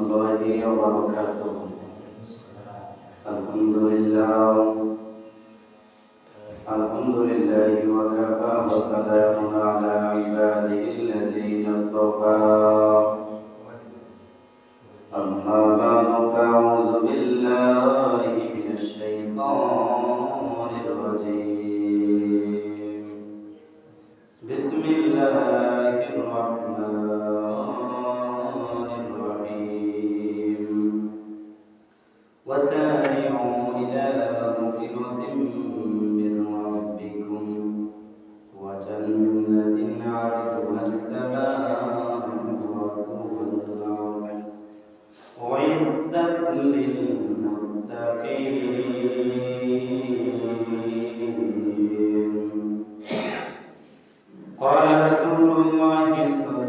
الله وبركاته الحمد لله الحمد لله وكفى وسلام على عباده الذين اصطفى. الله صلى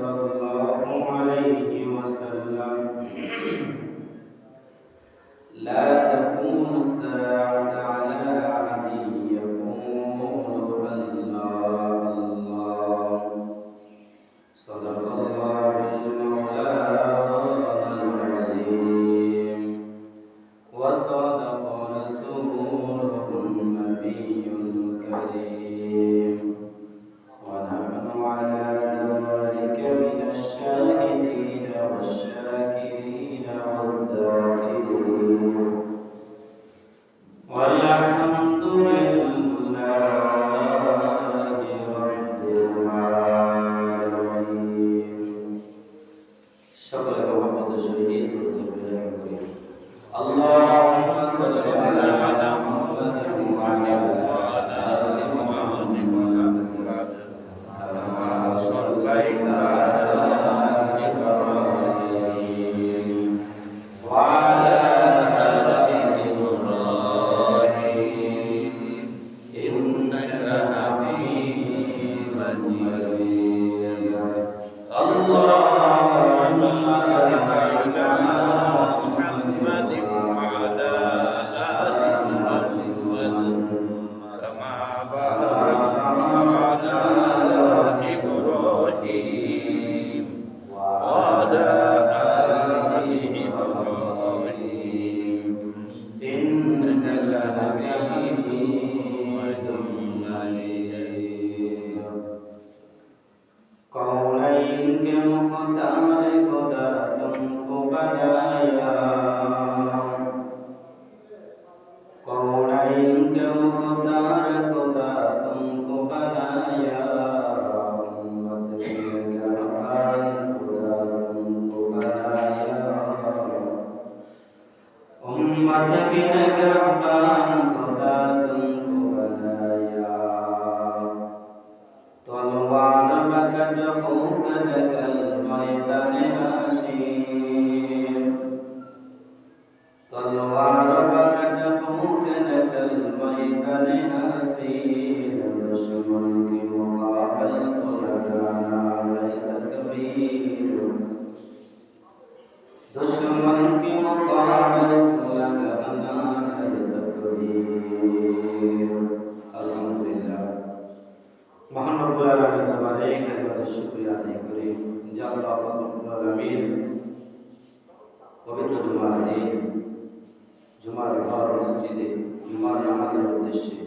ঘর মসজিদে জুমার নামাজের উদ্দেশ্যে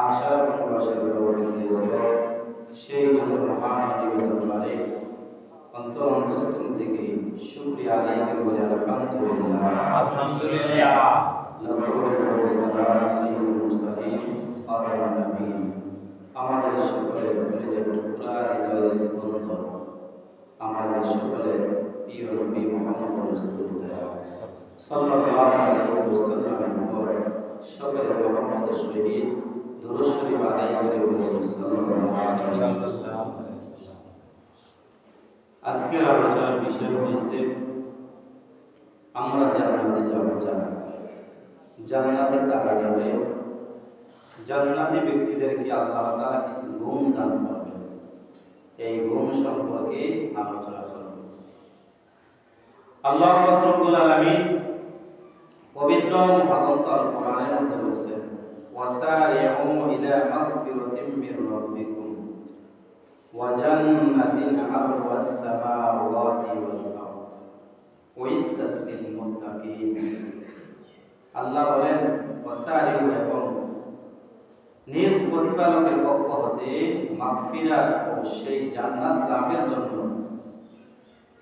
আশা এবং ভালোবাসার প্রবর্তন দিয়েছে সেই জন্য মহান দরবারে অন্তর থেকে শুকরিয়া আদায় করে বলে আলহামদুলিল্লাহ। আলহামদুলিল্লাহ। আমাদের সকলের কলেজের টুকরা হৃদয়ের স্পন্দন আমাদের সকলের প্রিয় নবী মোহাম্মদ সাল্লাল্লাহু আলাইহি ওয়াসাল্লামের উপর সকলের মোহাম্মদের শহীদ দুরূদ শরীফ ওয়াসাল্লাম আজকের আলোচনার বিষয় হয়েছে, আমরা জান্নাতে যাব জানা জান্নাতে কারা যাবে? জান্নাতি ব্যক্তিদেরকে আল্লাহ তাআলা কিছু গুণ দান করবেন? এই গুণ সম্পর্কে আলোচনা করব। আল্লাহ রব্বুল পবিত্র মহাগ্রন্থ আল কোরআনের মধ্যে বলছেন ওয়াসারিউ ইলা মাগফিরাতিম মির রাব্বিকুম وجنة عرضها السماوات والأرض أعدت আল্লাহ বলেন ওয়াসারিউ এবং নিজ প্রতিপালকের পক্ষ হতে মাগফিরাত ও সেই জান্নাত লাভের জন্য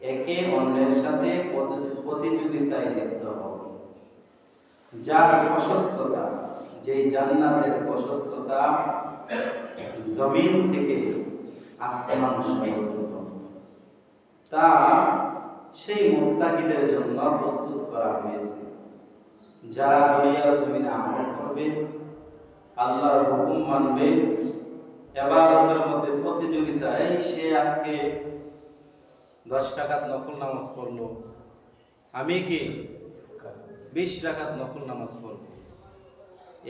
একে অন্যের সাথে প্রতি- প্রতিযোগিতায় লিপ্ত হও যার প্রশস্ততা যেই জান্নাতের প্রশস্ততা জমিন থেকে আসমান সমতুল্য তা সেই মুত্তাকিদের জন্য প্রস্তুত করা হয়েছে। যারা দুনিয়ার জমিনে আমল করবে, আল্লাহর হুকুম মানবে, এবাদতের মধ্যে প্রতিযোগিতায় সে আজকে দশ টাকাত নফল নামাজ পড়ল। আমি কি বিশ রাখাত নফল নামাজ পড়ব।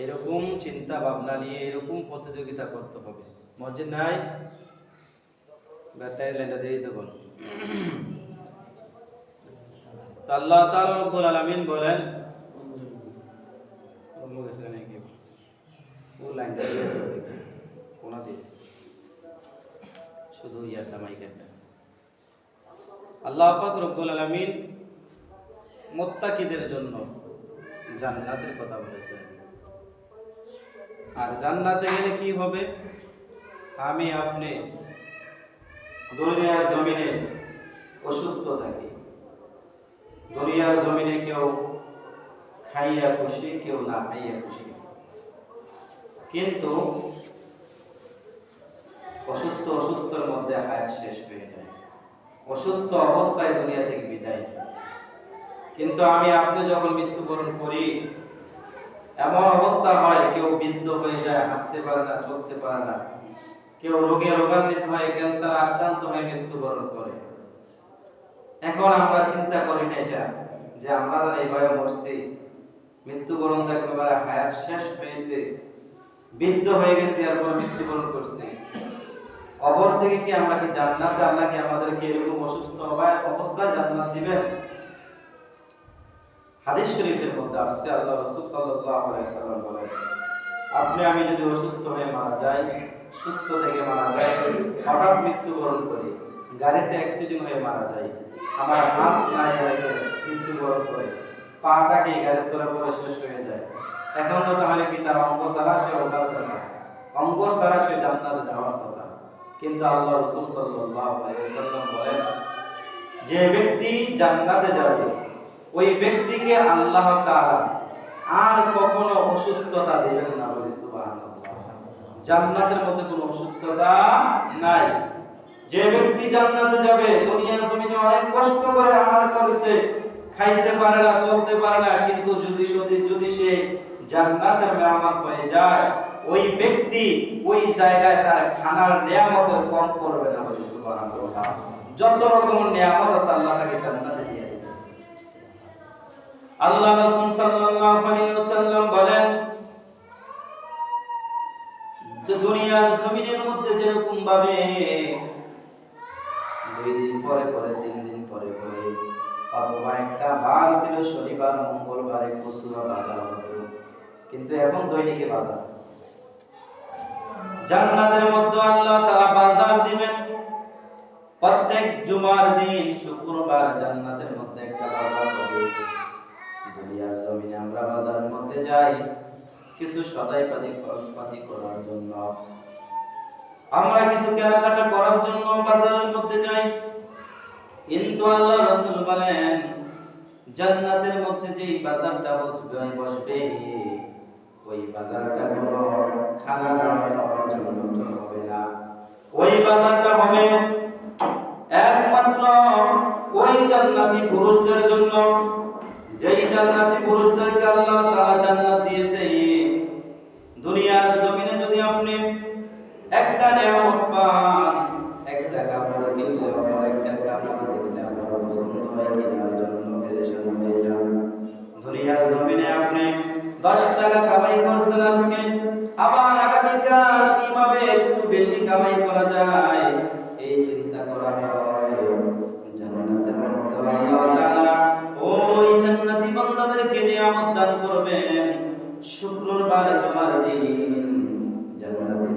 এরকম চিন্তা ভাবনা নিয়ে, এরকম প্রতিযোগিতা করতে হবে। মসজিদ নাই? ব্যাটারি লাইনটা দিয়ে তো আল্লাহ তাআলা আলামিন বলেন ও লাইনটা কোনা শুধু ইয়ারটা মাইকেরটা আল্লাহ পাক রব্বুল আলামিন মোত্তাকিদের জন্য জান্নাতের কথা বলেছেন। আর জান্নাতে গেলে কি হবে? আমি আপনি দুনিয়ার জমিনে অসুস্থ থাকি। দুনিয়ার জমিনে কেউ খাইয়া খুশি, কেউ না খাইয়া খুশি। কিন্তু অসুস্থ অসুস্থর মধ্যে হায়াত শেষ হয়ে যায়। অসুস্থ অবস্থায় দুনিয়া থেকে বিদায়। কিন্তু আমি আপনি যখন মৃত্যুবরণ করি, এমন অবস্থা হয়, কেউ বৃদ্ধ হয়ে যায়, হাঁটতে পারে না, চলতে পারে না। কেউ রোগে রোগান্বিত হয়ে, ক্যান্সার আক্রান্ত হয়ে মৃত্যুবরণ করে। এখন আমরা চিন্তা করি না এটা, যে আমরা যারা এইভাবে মরছি। মৃত্যুবরণ একেবারে হায়াত শেষ হয়েছে। বৃদ্ধ হয়ে গেছি আর মৃত্যুবরণ করছি। কবর থেকে কি আমরা কি জান্নাতে আল্লাহ কি আমাদেরকে এরকম অসুস্থ অবস্থায় জান্নাত দিবেন? হাদিস শরীফের মধ্যে আসছে, আল্লাহ রাসূল সাল্লাম বলেন, আপনি, আমি যদি অসুস্থ হয়ে মারা যাই, সুস্থ থেকে মারা যাই, হঠাৎ মৃত্যুবরণ করি, গাড়িতে অ্যাক্সিডেন্ট হয়ে মারা যাই, আমার হাত নাই হয়ে মৃত্যুবরণ করে, পাটা কি গাড়ির তলে পরে শেষ হয়ে যায়, এখন তো তাহলে কি তার অঙ্গ ছাড়া সে ওঠার কথা অঙ্গ ছাড়া সে জান্নাতে যাওয়ার কথা। কিন্তু আল্লাহ রাসূল ওয়াসাল্লাম বলেন, যে ব্যক্তি জান্নাতে যাবে ওই ব্যক্তিকে আল্লাহ তাআলা আর কখনো অসুস্থতা দেবেন না বলে জান্নাতের মধ্যে কোনো অসুস্থতা নাই। যে ব্যক্তি জান্নাতে যাবে, দুনিয়ার জমিনে অনেক কষ্ট করে আমল করেছে, খাইতে পারে না, চলতে পারে না, কিন্তু যদি যদি যদি সে জান্নাতের মেহমান হয়ে যায়, ওই ব্যক্তি ওই জায়গায় তার খানার নিয়ামত কম করবে না বলে সুবহানাল্লাহ। যত রকমের নিয়ামত আছে, আল্লাহ তাকে জান্নাতে আল্লাহ রাসূল সাল্লাল্লাহু আলাইহি ওয়াসাল্লাম বলেন, যে দুনিয়ার জমিনের মধ্যে যেরকম ভাবে দুই দিন পরে পরে, তিন দিন পরে পরে, অথবা একটা বার ছিল শনিবার, মঙ্গলবারে কসুরা বাজার হতো কিন্তু এখন দৈনিকে বাজার। জান্নাতের মধ্যে আল্লাহ তারা বাজার দিবেন। প্রত্যেক জুমার দিন, শুক্রবার জান্নাতের মধ্যে একটা বাজার হবে। জমিনে আমরা বাজারের মধ্যে যাই, কিছু সদাই পাতি করার জন্য। আমরা কিছু কেনাকাটা করার জন্য বাজারের মধ্যে যাই। কিন্তু আল্লাহ রাসূল বলেন, জান্নাতের মধ্যে যেই বাজারটা বসবে বসবে ওই বাজারটা কোনো খানা খাওয়ার জন্য হবে না। ওই বাজারটা হবে একমাত্র ওই জান্নাতি পুরুষদের জন্য। যেই জান্নাতি পুরুষদেরকে আল্লাহ তাআলা জান্নাত দিয়েছে, দুনিয়ার জমিনে যদি আপনি একটা নিয়ামত পান আবার একটা কাপড় কিনলে আপনার পেরেশান হয়ে যান দুনিয়ার জমিনে আপনি দশ টাকা কামাই করছেন আজকে, আবার আগামীকাল কীভাবে একটু বেশি কামাই করা যায়? বান্দাদেরকে নিয়ামত দান করবেন শুক্রবার জুমার দিন।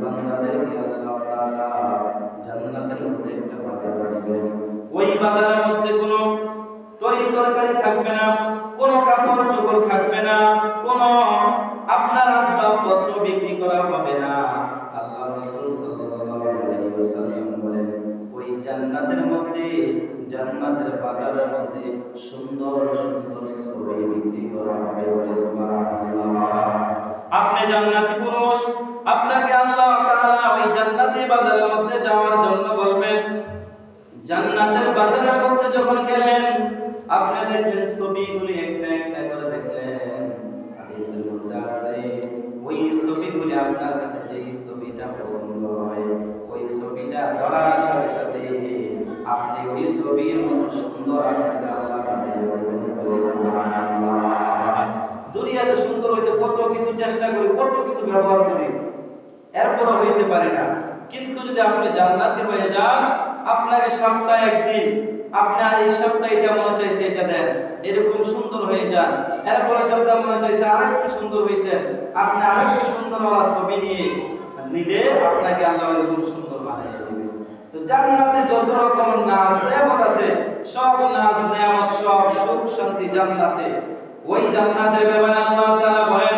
বান্দাদেরকে আল্লাহ তাআলা জান্নাতের মধ্যে একটা ওই মধ্যে কোনো তরিত তরকারি থাকবে না, কোনো কাপড় চোপড় থাকবে না, কোনো আপনার আসবাবপত্র বিক্রি করা হবে না। আল্লাহ রাসূল সাল্লাল্লাহু আলাইহি ওয়াসাল্লাম বলেন, ওই জান্নাতের মধ্যে জান্নাতের বাজারের মধ্যে সুন্দর সুন্দর ছবি বিক্রি করা হবে বলে আপনি জান্নাতি পুরুষ, আপনাকে আল্লাহ তাআলা ওই জান্নাতি বাজারের মধ্যে যাওয়ার জন্য বলবেন, জান্নাতের বাজারের মধ্যে যখন গেলেন, আপনি দেখলেন ছবিগুলি একটা একটা করে দেখলেন। হাদিসের মধ্যে আছে, ওই ছবিগুলি আপনার কাছে কত কিছু ব্যবহার করি। এরপরও হইতে পারে না। কিন্তু যদি আপনি জান্নাতি হয়ে যান, আপনাকে সপ্তাহে একদিন আপনার এই সপ্তাহে এটা মনে চাইছে এটা দেন। এরকম সুন্দর হয়ে যান। এরপরে সপ্তাহে মনে চাইছে আরেকটু সুন্দর হইতেন আপনি আরেকটু সুন্দর হওয়ার ছবি নিয়ে নিলে আপনাকে আল্লাহ এরকম সুন্দর বানিয়ে তো জান্নাতে যত রকম নাজ নেয়ামত আছে, সব নাজ নেয়ামত সব সুখ শান্তি জান্নাতে। ওই জান্নাতের ব্যাপারে আল্লাহ তাআলা বলেন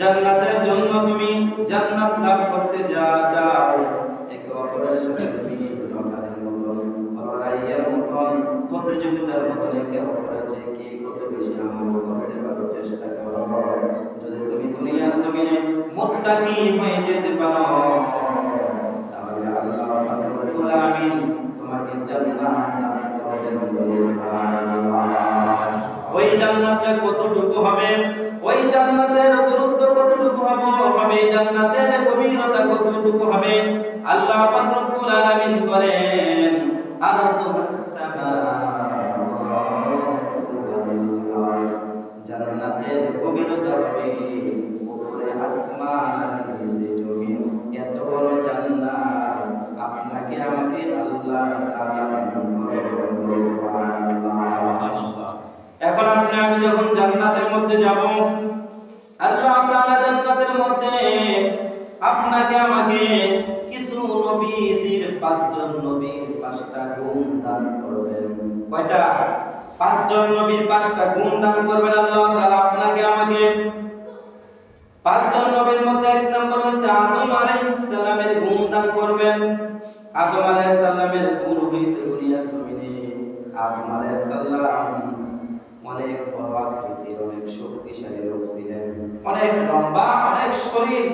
জান্নাতের জন্য তুমি জান্নাত লাভ করতে যা চাও। একে অপরের সাথে তুমি লড়াইয়ের মতন প্রতিযোগিতার মতন একে অপরের যে কে কত বেশি আমল করতে পারো চেষ্টা করো। যদি তুমি দুনিয়ার জমিনে মুত্তাকি হয়ে যেতে পারো, তাহলে আল্লাহ রব্বুল আলামিন তোমাকে জান্নাত দান করবেন ওই জান্নাতে কতটুকু হবে? ওই জান্নাতের হবে জান্নাতের গভীরতা কতটুকু হবে? আল্লাহ পাক রব্বুল আলামিন বলেন আরদুহাস জান্নাতের গভীরতা হবে উপরে আসমান আর নিচে জমিন। এত বড় জান্নাত আপনাকে আমাকে আল্লাহ তাআলা এখন আপনি আমি যখন জান্নাতের মধ্যে যাব আল্লাহ তাআলা আপনাকে আমাকে কিছু নবীজির পাঁচজন নবীর পাঁচটা গুণ দান করবেন। কয়টা? পাঁচজন নবীর পাঁচটা গুণ দান করবেন আল্লাহ তাআলা আপনাকে আমাকে। পাঁচজন নবীর মধ্যে এক নম্বর হচ্ছে আদম আলাইহিস গুণ দান করবেন। আদম আলাইহিস সালামের গুণ হইছে জমিনে। আদম আলাইহিস অনেক বড় অনেক শক্তিশালী লোক ছিলেন। অনেক লম্বা, অনেক শরীর,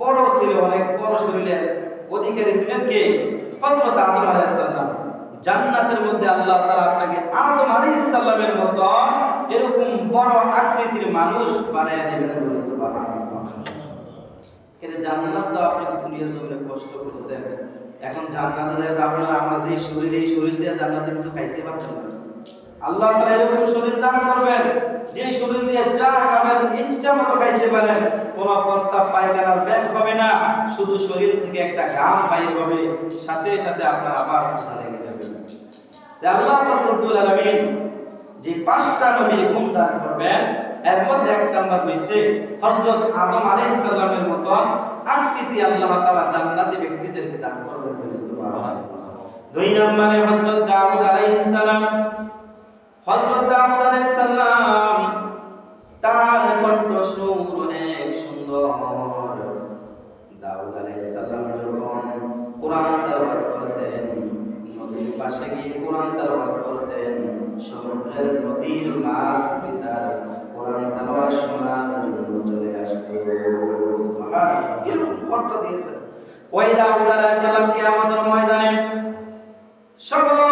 বড় ছিল, অনেক বড় শরীরের অধিকারী ছিলেন কে? হযরত আদম আলাইহিস সালাম। জান্নাতের মধ্যে আল্লাহ তাআলা আপনাকে আদম আলাইহিস সালামের মতো এরকম বড় আকৃতির মানুষ বানায় দিবেন বলে সুবহানাল্লাহ। কিন্তু জান্নাত তো আপনি কি দুনিয়ার জমিনে কষ্ট করছেন? এখন জান্নাতে যায় আপনারা আমার যে শরীর, এই শরীর দিয়ে জান্নাতে কিছু খাইতে পারছেন না। আল্লাহ তাআলা এরকম শরীর দান করবেন, যে শরীর দিয়ে যা খাবেন, ইচ্ছা মতো খাইতে পারেন, কোন প্রস্তাব পায়খানার ব্যাগ হবে না, শুধু শরীর থেকে একটা ঘাম বাইর হবে, সাথে সাথে আপনার আবার ক্ষুধা লেগে যাবে। আল্লাহ রব্বুল আলামিন যে পাঁচটা নবীর গুণ দান করবেন, এর মধ্যে এক নাম্বার হইছে হযরত আদম আলাইহিস সালামের মতো আকৃতি আল্লাহ তাআলা জান্নাতি ব্যক্তিদেরকে দান করবেন সুবহানাল্লাহ। দুই নম্বরে হযরত দাউদ আলাইহিস সালাম হযরত দাউদ আলাইহিস সালাম তার অনেক সুন্দর। দাউদ আলাইহিস সালাম যখন কোরআন তেলাওয়াত করতেন নদীর পাশে গিয়ে কোরআন তেলাওয়াত করতেন সমুদ্রের নদীর মাছ পিতার কোরআন তেলাওয়াত শোনার জন্য চলে আসতো। কণ্ঠ দিয়েছেন। ওই দাউদ আলাইহিস সালামকে আমাদের ময়দানে সমস্ত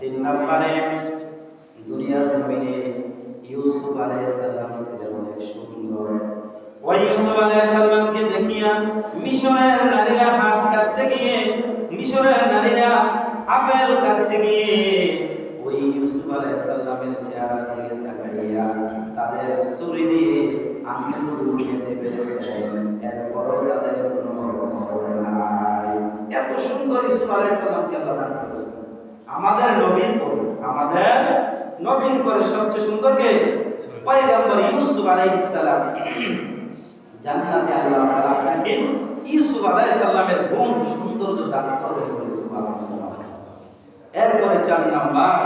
তিন নম্বরে দুনিয়ার জমিনে ইউসুফ আলাইহিস সালাম ছিলেন অনেক সুন্দর। ওই ইউসুফ আলাইহিস সালামকে দেখিয়া মিশরের নারীরা হাত কাটতে গিয়ে, মিশরের নারীরা আপেল কাটতে গিয়ে ওই ইউসুফ আলাইহিস সালামের চেহারা দিকে তাকাইয়া তাদের ছুরি দিয়ে আঙ্গুল খেতে পেরেছে এরপরও তাদের কোনো এত সুন্দর ইউসুফ আলাইহিস সালামকে আল্লাহ দান করেছেন। আমাদের নবীর পরে, আমাদের নবীর পরে সবচেয়ে সুন্দর কে? পয়গম্বর ইউসুফ আলাইহিস সালাম। জান্নাতে আল্লাহ তাআলা আপনাকে ইউসুফ আলাইহিস সালামের গুণ সৌন্দর্য দান করবেন বলে সুবহানাল্লাহ। এরপরে চার নাম্বার,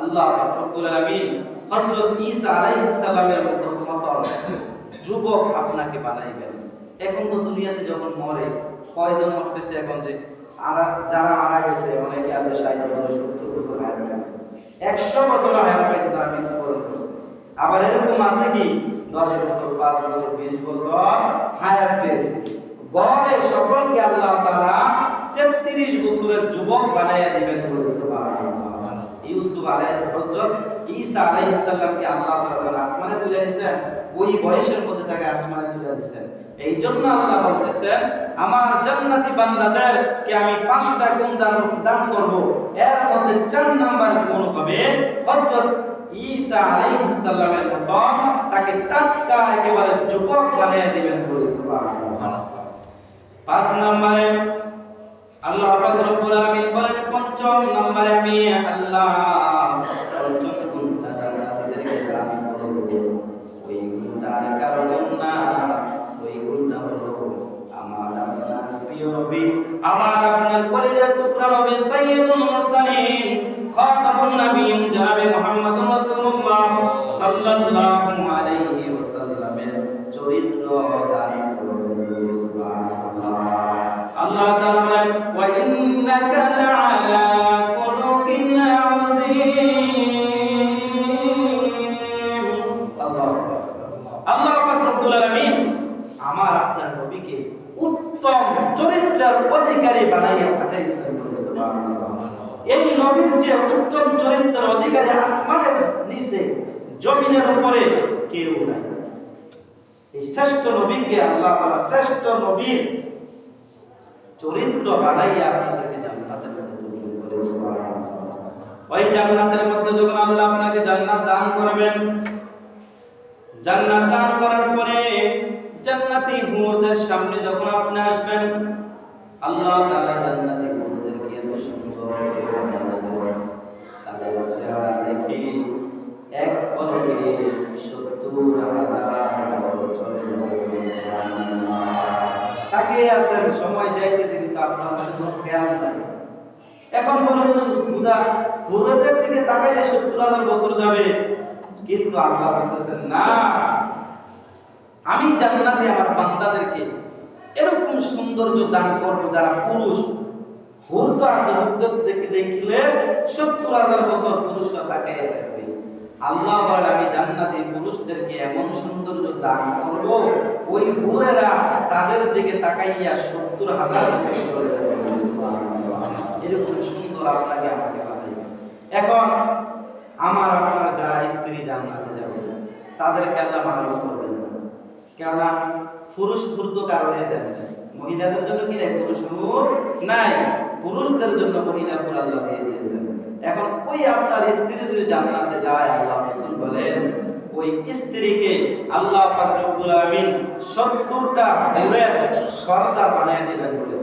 আল্লাহ রব্বুল আলামিন হযরত ঈসা আলাইহিস সালামের মতো যুবক আপনাকে বানাইবেন। এখন তো দুনিয়াতে যখন মরে, কয়জন মরতেছে এখন যে যারা মারা গেছে, অনেকে আছে ষাট বছর, সত্তর বছর হায়াত পাইছে একশো বছর হায়াত পাইছে, তারা মৃত্যুবরণ করছে। আবার এরকম আছে কি? দশ বছর, পাঁচ বছর, বিশ বছর হায়াত পেয়েছে। গড়ে সকলকে আল্লাহ তাআলা তেত্রিশ বছরের যুবক বানাইয়া দিবেন বলে সুবহানাল্লাহ। ইউসুফ আলাইহিস হযরত ঈসা আলাইহিস সালামকে আল্লাহ তাআলা আসমানে তুলে দিয়েছেন। ওই বয়সের মধ্যে তাকে আসমানে তুলে দিয়েছেন। এই জন্য আল্লাহ বলতেছেন, আমার জান্নাতি বান্দাদেরকে আমি পাঁচটা গুণ দান দান করব, এর মধ্যে চার নাম্বার গুণ হবে হযরত ঈসা আলাইহিস সালামের মতো, তাকে টাটকা একেবারে যুবক বানিয়ে দিবেন বলে সুবহানাল্লাহ। পাঁচ নম্বরে আল্লাহ পাক রব্বুল আলামিন বলেন, পঞ্চম নম্বরে আমি আল্লাহ পঞ্চম গুণটা জান্নাতীদেরকে দান করব ওই গুণটা আর কারও গুণ না ওই গুণটা হলো আমার আপনার প্রিয় নবী আমার আপনার কলিজার টুকরা হবে সাইয়্যিদুল মুরসালিন, খাতামুন নবীন, জনাবে মুহাম্মদুর রাসূলুল্লাহ সাল্লাল্লাহু আলাইহি ওয়াসাল্লামের চরিত্র দান করুন। সুবহানাল্লাহ। আল্লাহ তাআলা ওয়া ইন্নাকা অধিকারী বানাইয়া পাঠাইছেন এই নবীর যে উত্তম চরিত্রের অধিকারী আসমানের নিচে, জমিনের উপরে কেউ নাই এই শ্রেষ্ঠ নবীকে আল্লাহ তাআলা শ্রেষ্ঠ নবীর চরিত্র বানাইয়া আপনাদেরকে জান্নাতের মধ্যে। ওই জান্নাতের মধ্যে যখন আল্লাহ আপনাকে জান্নাত দান করবেন, জান্নাত দান করার পরে জান্নাতি হুরদের সামনে যখন আপনি আসবেন আল্লাহ তাআলা জান্নাতি হুরদেরকে এত সুন্দর করে বানিয়েছেন তাদের চেহারা দেখি এক পলকে সত্তর হাজার বছর তাকে আছেন, সময় যাইতেছে কিন্তু আপনার কোনো খেয়াল নাই। এখন বলে হুদা হুরদের দিকে তাকাইলে সত্তর হাজার বছর যাবে। কিন্তু আল্লাহ বলতেছেন, না, আমি জান্নাতে আমার বান্দাদেরকে এরকম সৌন্দর্য দান করব যারা পুরুষ। হুর তো আছে হুরদের দেখে, দেখলে সত্তর হাজার বছর পুরুষরা তাকাইয়া থাকবে। আল্লাহ আমি জান্নাতি পুরুষদেরকে এমন সৌন্দর্য দান করব, ওই হুরেরা তাদের দিকে তাকাইয়া সত্তর হাজার বছর চলে যাবে। এরকম সুন্দর আপনাকে আমাকে বানাইবে এখন আমার আপনার যারা স্ত্রী জান্নাতে যাবে, তাদেরকে আল্লাহ মানব করবেন কেননা পুরুষ ফুর্দ কারণে দেন মহিলাদের জন্য কি নাই? পুরুষ নাই। পুরুষদের জন্য মহিলা হুর আল্লাহ দিয়ে দিয়েছেন। এখন ওই আপনার স্ত্রী যদি জান্নাতে যায়, আল্লাহ রাসূল বলেন, ওই স্ত্রীকে আল্লাহ পাক রব্বুল আলামিন 70টা হুরের সর্দার বানিয়ে দিবেন বলে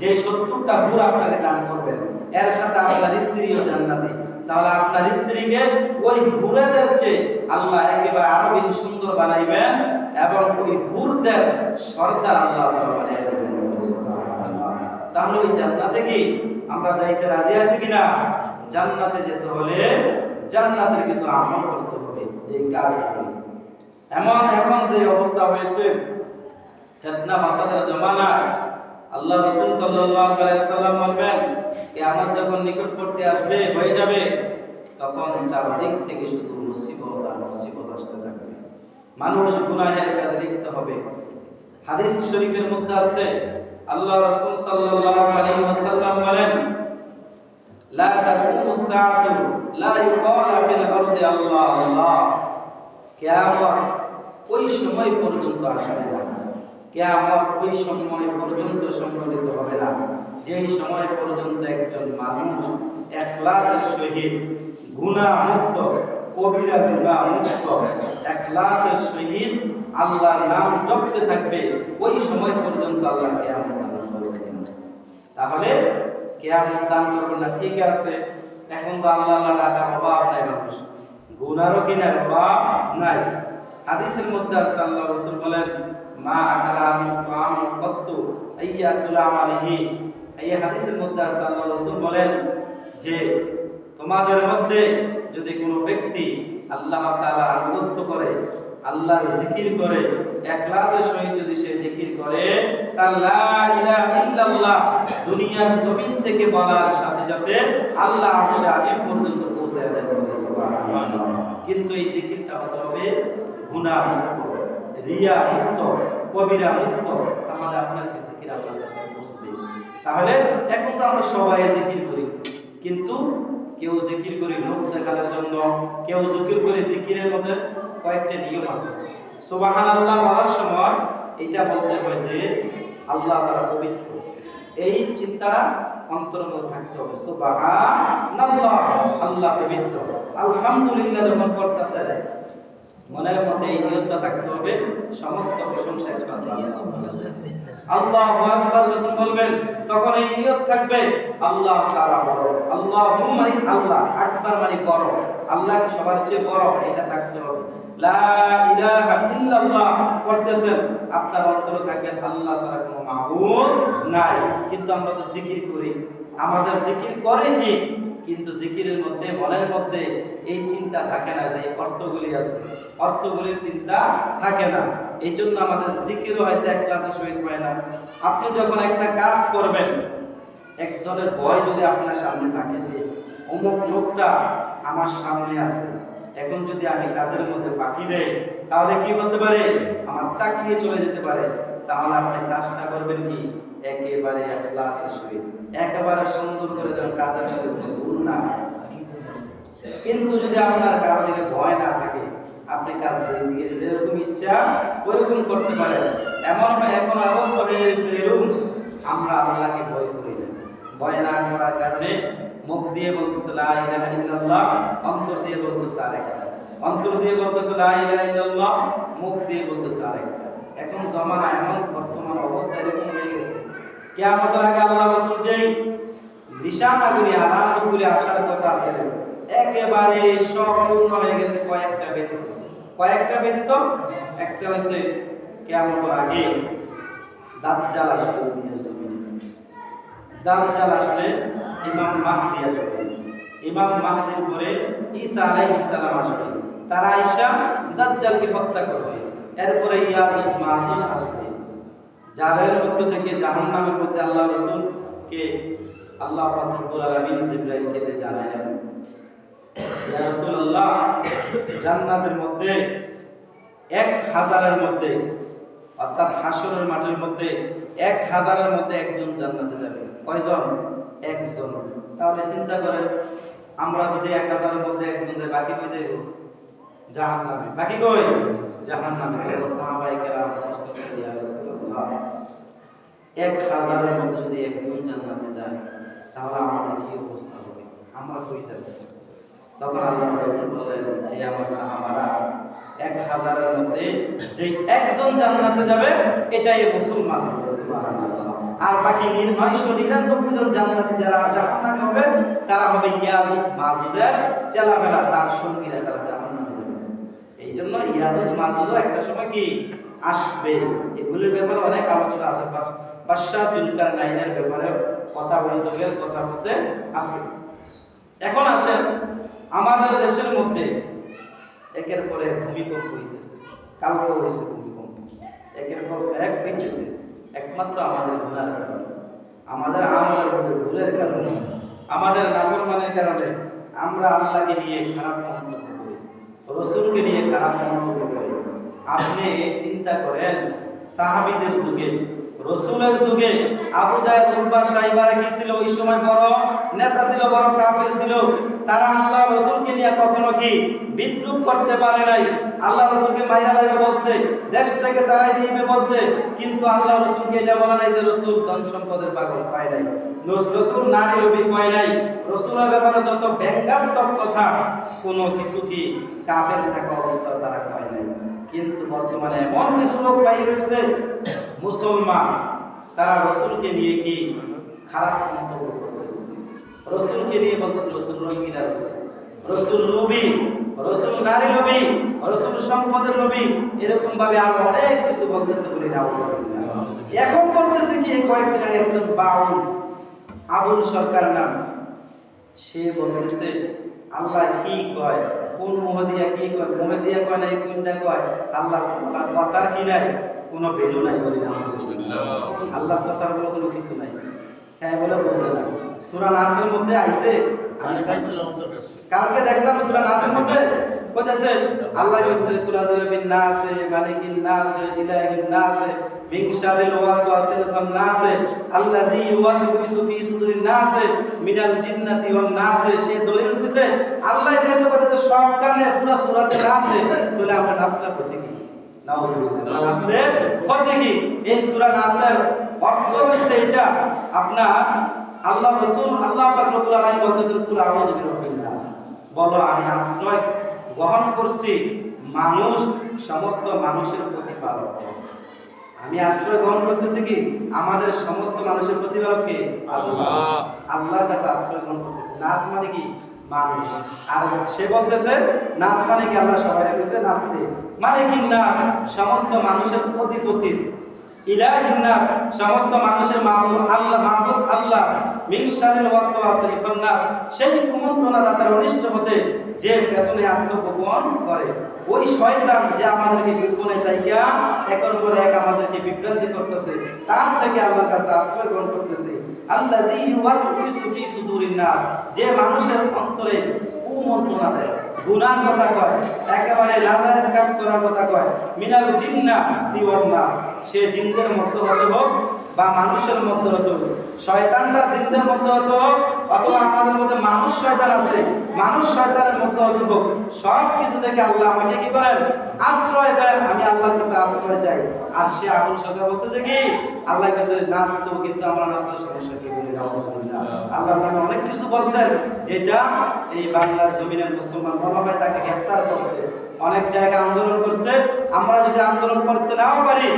যে 70টা হুর আপনাকে দান করবেন, এর সাথে আপনার স্ত্রীও জান্নাতে তাহলে আপনার স্ত্রীকে ওই হুরেদের চেয়ে আল্লাহ একেবারে আরও বেশি সুন্দর বানাইবেন এবং ওই হুরদের সর্দার আল্লাহ বানিয়ে দেবেন। তাহলে ওই জান্নাতে কি আমরা যাইতে রাজি আছি কিনা? জান্নাতে যেতে হলে জান্নাতের কিছু আমল করতে হবে, যে কাজগুলো এমন এখন যে অবস্থা হয়েছে, ফেতনা মাসাদের জমানা আল্লাহ রসুল সাল্লাল্লাহু আলাইহি সাল্লাম বলবেন, কিয়ামত যখন নিকটবর্তী আসবে, হয়ে যাবে, তখন চারদিক থেকে শুধু মুসিবত আর মুসিবত আসতে থাকবে। মানুষ গুনাহের কাজে লিপ্ত হবে। হাদিস শরীফের মধ্যে আছে আল্লাহ রাসূল সাল্লাল্লাহু আলাইহি ওয়াসাল্লাম বলেন, লা তাকুমু সাআতু, লা ইউকালা ফিল আরদি আল্লাহ আল্লাহ। কিয়ামত ওই সময় পর্যন্ত আসবে না। কিয়ামত ওই সময় পর্যন্ত সংঘটিত হবে না। যেই সময় পর্যন্ত একজন মানুষ এখলাসের সহিত গুনাহ মুক্ত কবিরা গুনাহ মুক্ত এখলাসের সহিত আল্লাহর নাম জপতে থাকবে, ওই সময় পর্যন্ত আল্লাহ কিয়ামত দান করবেন। তাহলে কিয়ামত দান করবেন না, ঠিক আছে। এখন তো আল্লাহ আল্লাহ ডাকার অভাব নাই মানুষ। গুনারও কিনার অভাব নাই। হাদিসের মধ্যে আল্লাহ রসুল বলেন মা আকালা আমি কত্তু আইয়াতুল আমালিহি এই হাদিসের মধ্যে আছে আল্লাহ রাসূল বলেন যে, তোমাদের মধ্যে যদি কোনো ব্যক্তি আল্লাহ তাআলা আনুগত্য করে, আল্লাহর জিকির করে একলাসের সহিত যদি সে জিকির করে দুনিয়ার জমিন থেকে বলার সাথে সাথে আল্লাহ আরশে আজিম পর্যন্ত পৌঁছে সুবহানাল্লাহ। কিন্তু এই জিকিরটা হতে হবে গুনাহ রিয়া মুক্ত, কবিরা মুক্ত, তাহলে জিকির আল্লাহর কাছে পৌঁছবে তাহলে এখন তো আমরা সবাই জিকির করি, কিন্তু কেউ জিকির করে লোক দেখানোর জন্য, কেউ জিকির করে জিকিরের মধ্যে কয়েকটা নিয়ম আছে। সুবাহান আল্লাহ বলার সময় এটা বলতে হয় যে, আল্লাহ তারা পবিত্র। এই চিন্তাটা অন্তরের মধ্যে থাকতে হবে। সুবাহান আল্লাহ আল্লাহ পবিত্র। আলহামদুলিল্লাহ যখন মনের মধ্যে এই নিয়তটা থাকতে হবে, সমস্ত প্রশংসা আল্লাহ আকবার যখন বলবেন, তখন এই নিয়ত থাকবে, আল্লাহ তাআলা বড়। আল্লাহ মানে আল্লাহ, আকবার মানে বড়। আল্লাহ কি সবার চেয়ে বড়, এটা থাকতে হবে। লা ইলাহা ইল্লাল্লাহ করতেছেন আপনার অন্তরে থাকবে আল্লাহ ছাড়া কোনো মাবুদ নাই। কিন্তু আমরা তো জিকির করি। আমাদের জিকির করে ঠিক কিন্তু জিকিরের মধ্যে, মনের মধ্যে এই চিন্তা থাকে না যে অর্থগুলি আছে। অর্থগুলির চিন্তা থাকে না। এই জন্য আমাদের জিকিরও হয়তো এক ক্লাসে সহিত হয় না। আপনি যখন একটা কাজ করবেন, একজনের ভয় যদি আপনার সামনে থাকে যে অমুক লোকটা আমার সামনে আছে, এখন যদি আমি কাজের মধ্যে ফাঁকি দেই, তাহলে কি হতে পারে? আমার চাকরি চলে যেতে পারে। তাহলে আপনি কাজটা করবেন কি? একেবারে ক্লাসের সহিত একেবারে সুন্দর করে যেন কাজের কোনো ভুল না কিন্তু যদি আপনার কারও দিকে ভয় না থাকে, আপনি কাজ দিকে যেরকম ইচ্ছা ওইরকম করতে পারেন। এমন এখন অবস্থা হয়ে গেছে এরকম, আমরা আল্লাহকে ভয় করি না। ভয় না করার কারণে মুখ দিয়ে বলতেছে, লা ইলাহা ইল্লাল্লাহ অন্তর দিয়ে বলতেছে, আরেকটা অন্তর দিয়ে বলতেছে, লা ইলাহা ইল্লাল্লাহ মুখ দিয়ে বলতেছে, আরেকটা এখন জমানা এমন বর্তমান অবস্থা এরকম হয়ে গেছে। কিয়ামতের আগে আল্লাহ রাসূল নিশানাগুলি আলামতগুলি আসার কথা আছে একেবারে সম্পূর্ণ হয়ে গেছে কয়েকটা ব্যতীত। কয়েকটা ব্যতীত? একটা হচ্ছে কেয়ামতের আগে দাজ্জাল আসবে দাজ্জাল আসলে ইমাম মাহদি আসবে। ইমাম মাহদির পরে ঈসা আলাইহিস সালাম আসবে। তারা আয়েশা দাজ্জালকে হত্যা করবে। এরপরে ইয়াজুজ মাজুজ আসবে। যাদের মধ্য থেকে জাহান্নামের মধ্যে আল্লাহ রাসূলকে আল্লাহ রব্বুল আলামিন জিবরাইলকে দিয়ে জানালেন ইয়া রাসূলুল্লাহ, জান্নাতের মধ্যে এক হাজারের মধ্যে, অর্থাৎ হাসরের মাঠের মধ্যে এক হাজারের মধ্যে একজন জান্নাতে যাবে। কয়জন? একজন। তাহলে চিন্তা করেন, আমরা যদি এক হাজারের মধ্যে একজন যাই বাকি কই যাইব? জাহান নামে বাকি কই? জাহান নামে সাহাবাই কেরাম কষ্ট ইয়া রাসূলুল্লাহ এক হাজারের মধ্যে যদি একজন জান্নাতে যায়, তাহলে আমাদের কি অবস্থা হবে? আমরা কই যাব? তখন আল্লাহ রাসূল বললেন এই আমার সাহাবারা, এক হাজারের মধ্যে যে একজন জান্নাতে যাবে, এটাই মুসলমান আর বাকি নয়শো নিরানব্বই জন জান্নাতে যারা জাহান্নামে হবে, তারা হবে ইয়াজুজ মাজুজের চেলাবেলা তার সঙ্গীরা তারা জাহান্নামে যাবে। এই জন্য ইয়াজুজ মাজুজও একটা সময় কি আসবে? এগুলির ব্যাপারে অনেক আলোচনা আছে বাদশাহ জুলকার নাইনের ব্যাপারে কথা অভিযোগের কথা বলতে আছে। এখন আসেন, আমাদের দেশের মধ্যে একের পরে ভূমিকম্প হইতেছে। কালকে হয়েছে ভূমিকম্প। একের পর এক হইতেছে। একমাত্র আমাদের কারণে। আমাদের আমলের মধ্যে ভুলের কারণে আমাদের নাফরমানের কারণে আমরা আল্লাহকে নিয়ে খারাপ মন্তব্য করি। রসুলকে নিয়ে খারাপ মন্তব্য করি। আপনি চিন্তা করেন, সাহাবিদের যুগে রসুলের যুগে আবু জাহেল সাইবারা কি ছিল ওই সময় বড়, নেতা ছিল, বড় কাফির ছিল। তারা আল্লাহ রসুলকে নিয়ে কখনো কি বিদ্রুপ করতে পারে নাই। আল্লাহ রসুলকে মাইরা লাগবে বলছে, দেশ থেকে তারাই দিবে বলছে, কিন্তু আল্লাহ রসুলকে এটা বলে নাই যে রসুল ধন সম্পদের পাগল, পায় নাই। রসুল নারী রবি কয় নাই। রসুলের ব্যাপারে যত ব্যঙ্গাত্মক কথা, কোনো কিছু কি কাফের থাকা অবস্থা তারা কয় নাই। কিন্তু বর্তমানে এমন কিছু লোক পাই রয়েছে মুসলমান, তারা রসুলকে নিয়ে কি খারাপ মন্তব্য করতেছে? রসুলকে নিয়ে বলতেছে, রসুল রঙ্গিনা রসুল? রসুল লোভী রসুল নারী লোভী রসুল সম্পদের লোভী এরকম ভাবে আরও অনেক কিছু বলতেছে বলে এখন বলতেছে কি, কয়েকদিন আগে একজন বাউল, আবুল সরকার নাম, সে বলতেছে, আল্লাহ কি কয়? কোন মোহ দিয়া কি কয়? মোহ দিয়া কয় না কোনটা কয়? আল্লাহ কথার কি নাই? কোনো ভ্যালু নাই বলি না আল্লাহ কথার বলে কোনো কিছু নাই। হ্যাঁ বলে বোঝে না। সূরা নাসের মধ্যে আইছে। কালকে দেখলাম সূরা নাসের মধ্যে কইতেছে আল্লাহ কইতেছে কুল আযরা বিন নাস মালিকিন নাস ইলাহিন নাস মিন শারিল ওয়াসওয়াসিল খান্নাস আল্লাযী ইউওয়াসওয়িসু ফি সুদুরিন নাস মিনাল জিন্নাতি ওয়ান নাস। সে দলিল দিছে আল্লাহ যেহেতু কইতেছে সব কানে পুরো সূরাতে নাসে তাহলে আমরা নাসলা করতে কি নাউজুবিল্লাহ নাসলে কি এই সূরা নাসের অর্থ হচ্ছে এটা আপনার আল্লাহ রাসূল আল্লাহ পাক রব্বুল আলামিন বলতেছেন কুল আউযু বিরাব্বিন নাস। বলো আমি আশ্রয় গ্রহণ করছি মানুষ সমস্ত মানুষের প্রতিপালক। আমি আশ্রয় গ্রহণ করতেছি কি? আমাদের সমস্ত মানুষের প্রতিপালক কে? আল্লাহ। আল্লাহ। আল্লাহর কাছে আশ্রয় গ্রহণ করতেছি। নাস মানে কি? সে বলতেছে নাচ মানে কি? আল্লাহ সবাই রেখেছে নাচতে মানে কি সমস্ত মানুষের সমস্ত মানুষের আল্লাহ আল্লাহ। মিন শারিল সেই কুমন্ত্রণা দাতার অনিষ্ট হতে যে পেছনে আত্মগোপন করে। ওই শয়তান যে আমাদেরকে বিপনে চাইকা একের পর এক আমাদেরকে বিভ্রান্তি করতেছে, তার থেকে আল্লাহর কাছে আশ্রয় গ্রহণ করতেছে। যে মানুষের অন্তরে কুমন্ত্রণা দেয়, গুনার কথা কয়, একেবারে নাজায়েজ কাজ করার কথা কয়, মিনাল জিন্না দিওয়ান নাস, সে জিনদের মধ্যে হতে হোক বা মানুষের মধ্যে হতে। হোক শয়তানরা জিনদের মধ্যে হতে অথবা আমাদের মধ্যে মানুষ শয়তান আছে, মানুষ শয়তানের মধ্যে হতে। সব কিছু থেকে আল্লাহ আমাকে কি করেন? আশ্রয় দেন। আমি আল্লাহর কাছে আশ্রয় চাই। আর সে আবুল সরকার বলতেছে কি? আল্লাহর কাছে নাচতো কিন্তু আমরা নাচলে সমস্যা কি বলি? না আল্লাহর নামে অনেক কিছু বলছেন, যেটা এই বাংলার জমিনের মুসলমান বলা হয় তাকে গ্রেফতার করছে। অনেক জায়গায় আন্দোলন করছে। আমরা যদি আন্দোলন করতে নাও পারি,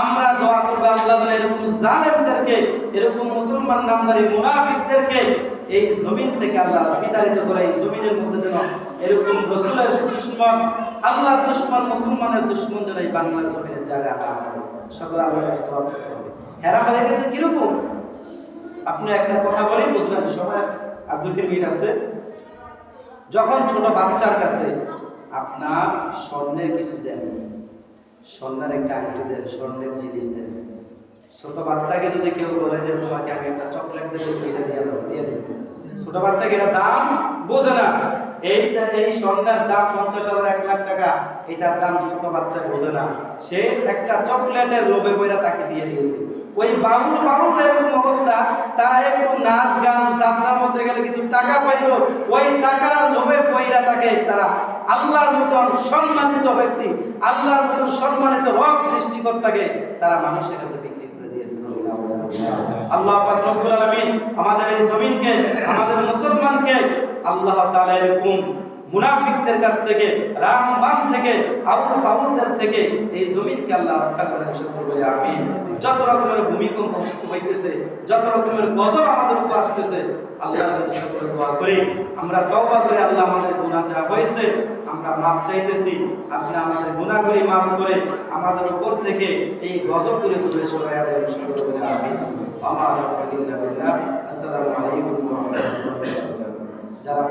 আমরা দোয়া করব আল্লাহ এরকম জালেমদেরকে, এরকম মুসলমান নামদারি মুনাফিকদেরকে এই জমিন থেকে আল্লাহ বিতাড়িত করে, এই জমিনের মধ্যে যেন এরকম রসুলের দুশ্মন আল্লাহর দুশ্মন, মুসলমানের দুশ্মন যেন এই বাংলার জমিনের জায়গা সকল হবে। হেরা হয়ে গেছে কীরকম? আপনি একটা কথা বলেই বুঝবেন সময় আর দুই তিন মিনিট আছে। যখন ছোট বাচ্চার কাছে আপনার স্বর্ণের কিছু দেন। স্বর্ণের একটা আংটি দেন, স্বর্ণের জিনিস দেন। ছোট বাচ্চাকে যদি কেউ বলে যে, তোমাকে আমি একটা চকলেট দেবো, এটা দিয়ে দিয়ে দিন ছোট বাচ্চাকে এটা দাম বোঝে না। এইটা, এই স্বর্ণের দাম পঞ্চাশ হাজার এক লাখ টাকা, এটার দাম ছোট বাচ্চা বোঝে না। সে একটা চকলেটের লোভে পয়রা তাকে দিয়ে দিয়েছে। ওই বাউল ফাউল এরকম অবস্থা, তারা একটু নাচ গান, যাত্রার মধ্যে গেলে কিছু টাকা পাইল, ওই টাকার লোভে পয়রা তাকে তারা আল্লাহর মতন সম্মানিত ব্যক্তি, আল্লাহর মতন সম্মানিত রব সৃষ্টিকর্তাকে তারা মানুষের কাছে বিক্রি করে দিয়েছে। আল্লাহ রব্বুল আলামিন আমাদের এই জমিনকে, আমাদের মুসলমানকে আল্লাহ তাআলা এরকম মুনাফিকদের কাছ থেকে, রামবান থেকে, আবুল ফাউলদের থেকে এই জমিনকে আল্লাহ রক্ষা করেন সকল বলে আমিন। যত রকমের ভূমিকম্প হইতেছে, যত রকমের গজব আমাদের উপর আসতেছে সকলে দোয়া করি। আমরা তওবা করে আল্লাহ আমাদের যা হয়েছে, আমরা মাপ চাইতেছি। আপনি আমাদের মাফ করে আমাদের উপর থেকে এই গজবগুলি তুলে বলে আমিন। আমার আসসালামু আলাইকুম যারা